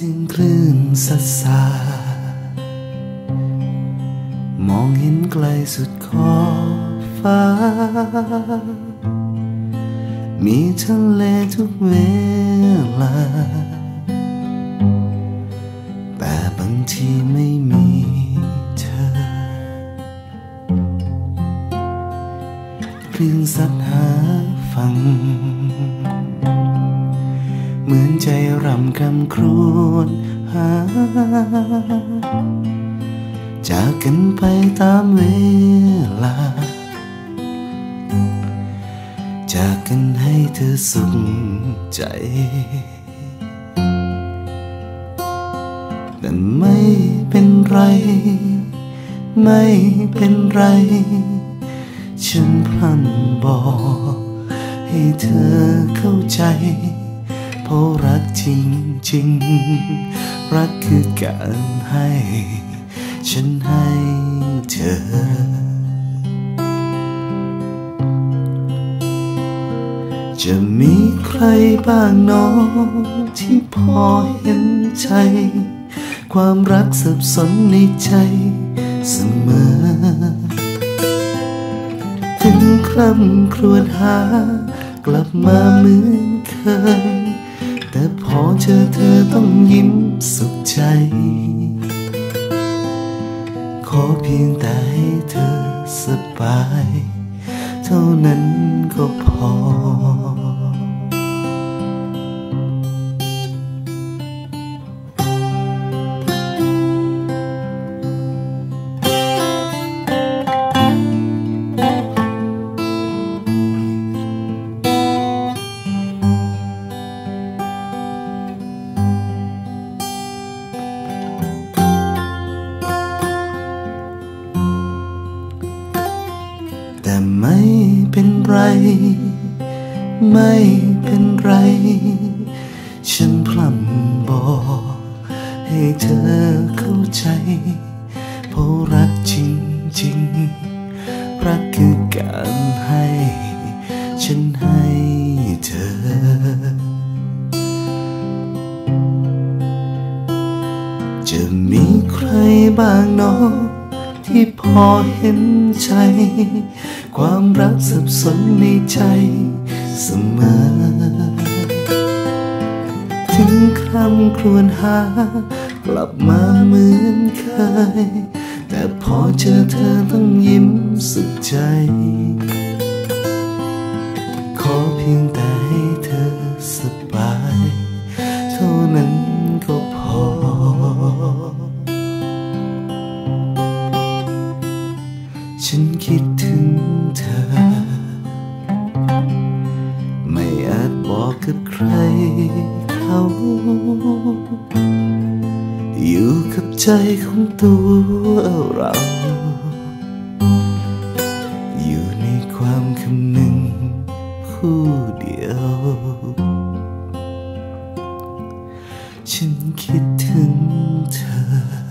สัสามองเห็นไกลสุดขอบฟ้า มีทะเลทุกเวลา แต่บางทีไม่มีเธอคลื่นซัดหาฟัง เหมือนใจรำคำครวญหา จากกันไปตามเวลา จากกันให้เธอสุขใจ แต่ไม่เป็นไร ไม่เป็นไร ฉันพลันบอกให้เธอเข้าใจ เพราะรักจริงๆรักคือการให้ ฉันให้เธอ จะมีใครบ้างน้องที่พอเห็นใจ ความรักสับสนในใจเสมอ ถึงคร่ำครวญหากลับมาเหมือนเคย พอเจอเธอต้องยิ้มสุขใจ ขอเพียงแต่ให้เธอสบาย เท่านั้นก็พอ แต่ไม่เป็นไร ไม่เป็นไร ฉันพลัำบอก ให้เธอเข้าใจ เพราะรักจริงๆ รักคือการให้ ฉันให้เธอจะมีใครบ้างเน้อง ที่พอเห็นใจ ความรักสับสนในใจเสมอ ถึงคำครวญหา กลับมาเหมือนเคย แต่พอเจอเธอต้องยิ้มสุดใจ ขอเพียงแต่ให้เธอ ฉันคิดถึงเธอ ไม่อาจบอกกับใครเขา อยู่กับใจของตัวเรา อยู่ในความคำนึงผู้เดียว ฉันคิดถึงเธอ